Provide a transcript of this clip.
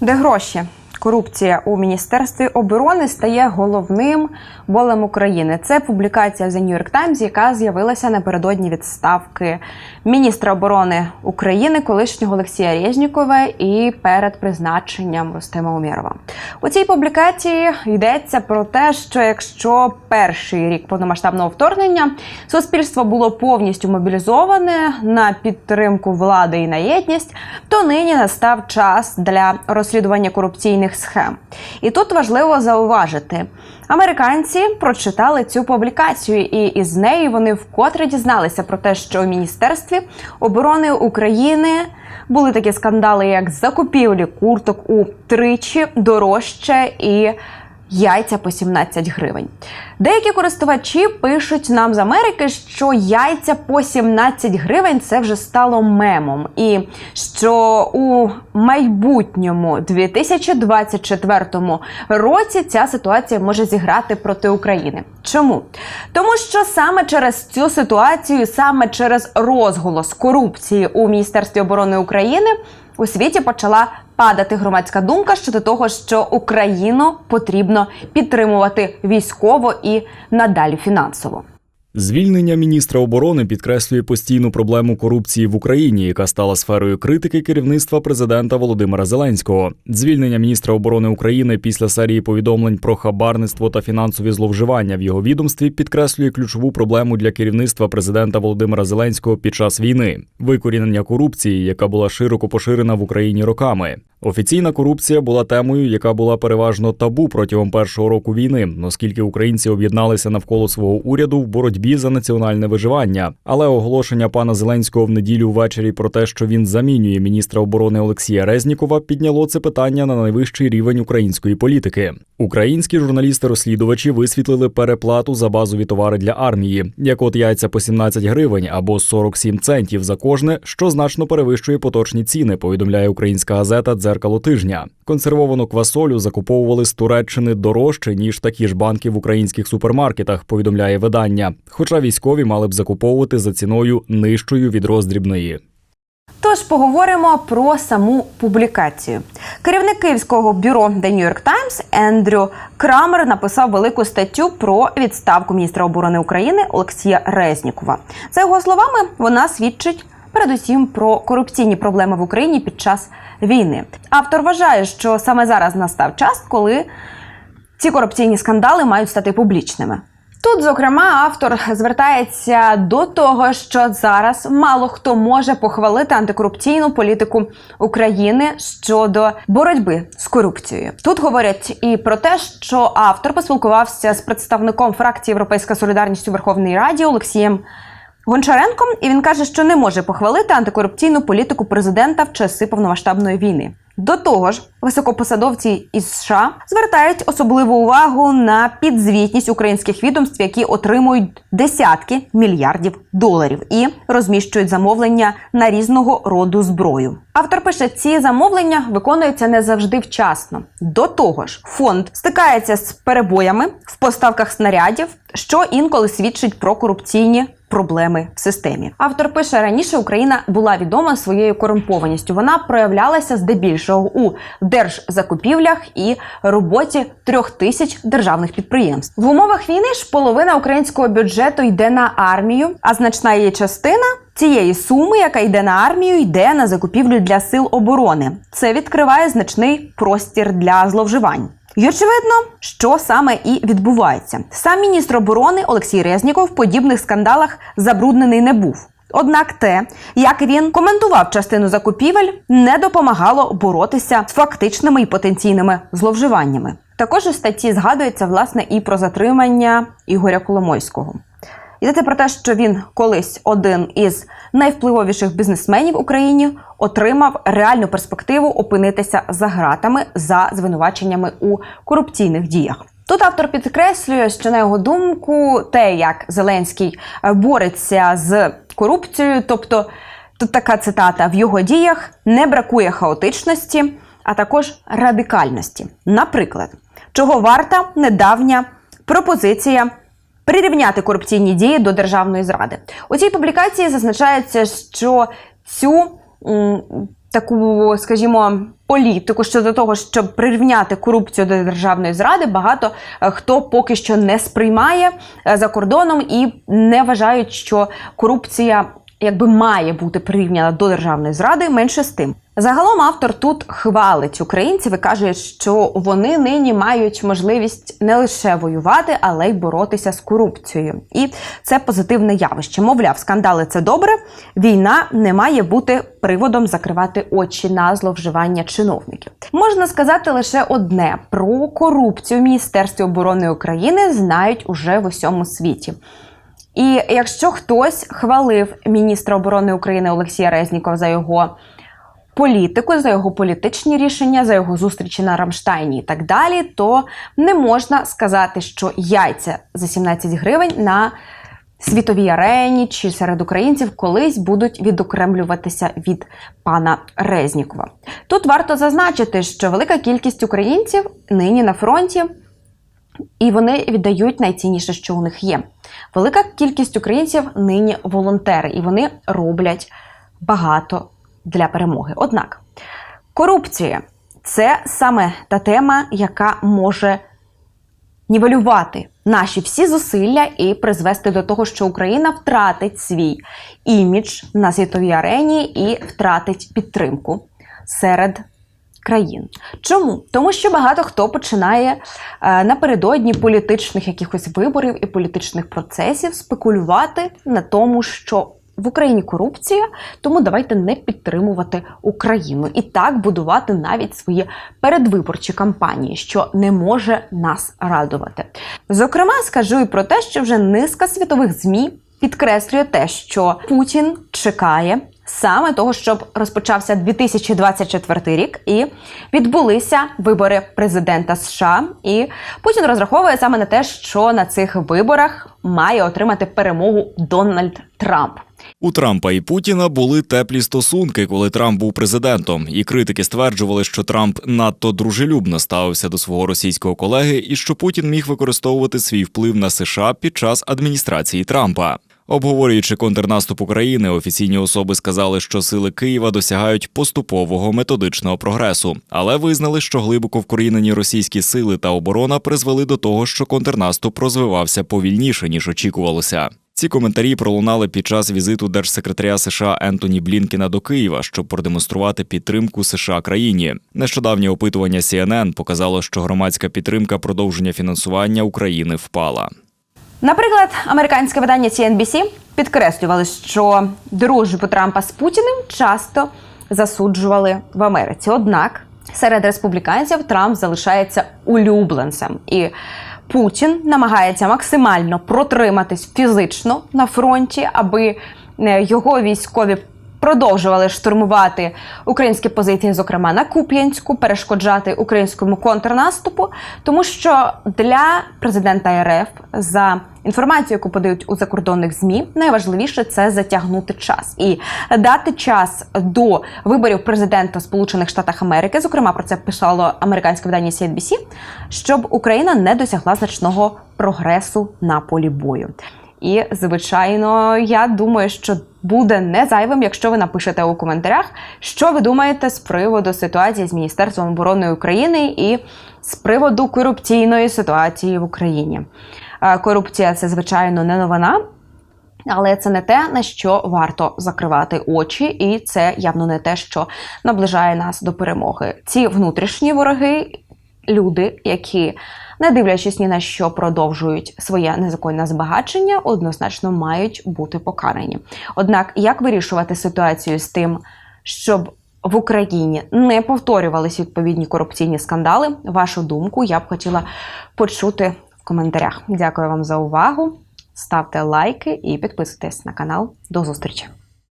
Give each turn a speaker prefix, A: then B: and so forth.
A: Де гроші? Корупція у міністерстві оборони стає головним болем України. Це публікація The New York Times, яка з'явилася напередодні відставки міністра оборони України, колишнього Олексія Резнікова, і перед призначенням Рустема Умєрова. У цій публікації йдеться про те, що якщо перший рік повномасштабного вторгнення суспільство було повністю мобілізоване на підтримку влади і на єдність, то нині настав час для розслідування корупційних схем. І тут важливо зауважити. Американці прочитали цю публікацію, і із неї вони вкотре дізналися про те, що у міністерстві оборони України були такі скандали, як закупівлі курток у тричі дорожче і яйця по 17 гривень. Деякі користувачі пишуть нам з Америки, що яйця по 17 гривень це вже стало мемом, і що у майбутньому 2024 році ця ситуація може зіграти проти України. Чому? Тому що саме через цю ситуацію, саме через розголос корупції у Міністерстві оборони України у світі почала падати громадська думка щодо того, що Україну потрібно підтримувати військово і надалі фінансово.
B: Звільнення міністра оборони підкреслює постійну проблему корупції в Україні, яка стала сферою критики керівництва президента Володимира Зеленського. Звільнення міністра оборони України після серії повідомлень про хабарництво та фінансові зловживання в його відомстві підкреслює ключову проблему для керівництва президента Володимира Зеленського під час війни викорінення корупції, яка була широко поширена в Україні роками. Офіційна корупція була темою, яка була переважно табу протягом першого року війни, оскільки українці об'єдналися навколо свого уряду в боротьбі за національне виживання. Але оголошення пана Зеленського в неділю ввечері про те, що він замінює міністра оборони Олексія Резнікова, підняло це питання на найвищий рівень української політики. Українські журналісти-розслідувачі висвітлили переплату за базові товари для армії, як от яйця по 17 гривень або 47 центів за кожне, що значно перевищує поточні ціни. Повідомляє українська газета дзеркало тижня. Консервовану квасолю закуповували з Туреччини дорожче ніж такі ж банки в українських супермаркетах. Повідомляє видання. Хоча військові мали б закуповувати за ціною нижчою від роздрібної.
A: Тож поговоримо про саму публікацію. Керівник київського бюро The New York Times Ендрю Крамер написав велику статтю про відставку міністра оборони України Олексія Резнікова. За його словами, вона свідчить передусім про корупційні проблеми в Україні під час війни. Автор вважає, що саме зараз настав час, коли ці корупційні скандали мають стати публічними. Тут, зокрема, автор звертається до того, що зараз мало хто може похвалити антикорупційну політику України щодо боротьби з корупцією. Тут говорять і про те, що автор поспілкувався з представником фракції Європейська Солідарність у Верховній Раді Олексієм. Гончаренком, і він каже, що не може похвалити антикорупційну політику президента в часи повномасштабної війни. До того ж, високопосадовці із США звертають особливу увагу на підзвітність українських відомств, які отримують десятки мільярдів доларів і розміщують замовлення на різного роду зброю. Автор пише, ці замовлення виконуються не завжди вчасно. До того ж, фонд стикається з перебоями в поставках снарядів, що інколи свідчить про корупційні проблеми в системі. Автор пише раніше Україна була відома своєю корумпованістю. Вона проявлялася здебільшого у держзакупівлях і роботі трьох тисяч державних підприємств. В умовах війни ж половина українського бюджету йде на армію, а значна її частина. Цієї суми, яка йде на армію, йде на закупівлю для сил оборони. Це відкриває значний простір для зловживань. І очевидно, що саме і відбувається. Сам міністр оборони Олексій Резніков в подібних скандалах забруднений не був. Однак те, як він коментував частину закупівель, не допомагало боротися з фактичними і потенційними зловживаннями. Також у статті згадується власне і про затримання Ігоря Коломойського. Йдеться про те, що він колись один із найвпливовіших бізнесменів в Україні отримав реальну перспективу опинитися за гратами за звинуваченнями у корупційних діях. Тут автор підкреслює, що на його думку, те, як Зеленський е, бореться з корупцією, тобто тут така цитата: в його діях не бракує хаотичності, а також радикальності. Наприклад, чого варта недавня пропозиція прирівняти корупційні дії до державної зради. У цій публікації зазначається, що цю таку, скажімо, політику щодо того, щоб прирівняти корупцію до державної зради, багато е, хто поки що не сприймає е, за кордоном і не вважають, що корупція якби має бути прирівняна до державної зради, менше з тим. Загалом автор тут хвалить українців і каже, що вони нині мають можливість не лише воювати, але й боротися з корупцією. І це позитивне явище. Мовляв, скандали це добре. Війна не має бути приводом закривати очі на зловживання чиновників. Можна сказати лише одне: про корупцію в Міністерстві оборони України знають уже в усьому світі. І якщо хтось хвалив міністра оборони України Олексія Резнікова за його політику, за його політичні рішення, за його зустрічі на Рамштайні і так далі, то не можна сказати, що яйця за 17 гривень на світовій арені чи серед українців колись будуть відокремлюватися від пана Резнікова. Тут варто зазначити, що велика кількість українців нині на фронті. І вони віддають найцінніше, що у них є. Велика кількість українців нині волонтери, і вони роблять багато для перемоги. Однак корупція це саме та тема, яка може нівелювати наші всі зусилля і призвести до того, що Україна втратить свій імідж на світовій арені і втратить підтримку серед країн. Чому? Тому що багато хто починає е, напередодні політичних якихось виборів і політичних процесів спекулювати на тому, що в Україні корупція, тому давайте не підтримувати Україну і так будувати навіть свої передвиборчі кампанії, що не може нас радувати. Зокрема, скажу і про те, що вже низка світових змі підкреслює те, що Путін чекає саме того, щоб розпочався 2024 рік і відбулися вибори президента США. І Путін розраховує саме на те, що на цих виборах має отримати перемогу Дональд Трамп.
B: У Трампа і Путіна були теплі стосунки, коли Трамп був президентом, і критики стверджували, що Трамп надто дружелюбно ставився до свого російського колеги, і що Путін міг використовувати свій вплив на США під час адміністрації Трампа. Обговорюючи контрнаступ України, офіційні особи сказали, що сили Києва досягають поступового методичного прогресу, але визнали, що глибоко вкорінені російські сили та оборона призвели до того, що контрнаступ розвивався повільніше ніж очікувалося. Ці коментарі пролунали під час візиту держсекретаря США Ентоні Блінкіна до Києва, щоб продемонструвати підтримку США країні. Нещодавнє опитування CNN показало, що громадська підтримка продовження фінансування України впала.
A: Наприклад, американське видання CNBC підкреслювали, що дружбу Трампа з Путіним часто засуджували в Америці. Однак серед республіканців Трамп залишається улюбленцем, і Путін намагається максимально протриматись фізично на фронті, аби е, його військові продовжували штурмувати українські позиції, зокрема на Куп'янську, перешкоджати українському контрнаступу, тому що для президента РФ за інформацією, яку подають у закордонних змі, найважливіше це затягнути час і дати час до виборів президента Сполучених Штатів Америки. Зокрема, про це писало американське видання CNBC, щоб Україна не досягла значного прогресу на полі бою. І, звичайно, я думаю, що буде не зайвим, якщо ви напишете у коментарях, що ви думаєте з приводу ситуації з Міністерством оборони України і з приводу корупційної ситуації в Україні. Е, Корупція це, звичайно, не новина. Але це не те, на що варто закривати очі, і це явно не те, що наближає нас до перемоги. Ці внутрішні вороги, люди, які, не дивлячись ні на що, продовжують своє незаконне збагачення, однозначно мають бути покарані. Однак, як вирішувати ситуацію з тим, щоб в Україні не повторювалися відповідні корупційні скандали? Вашу думку я б хотіла почути в коментарях. Дякую вам за увагу. Ставте лайки і підписуйтесь на канал. До зустрічі!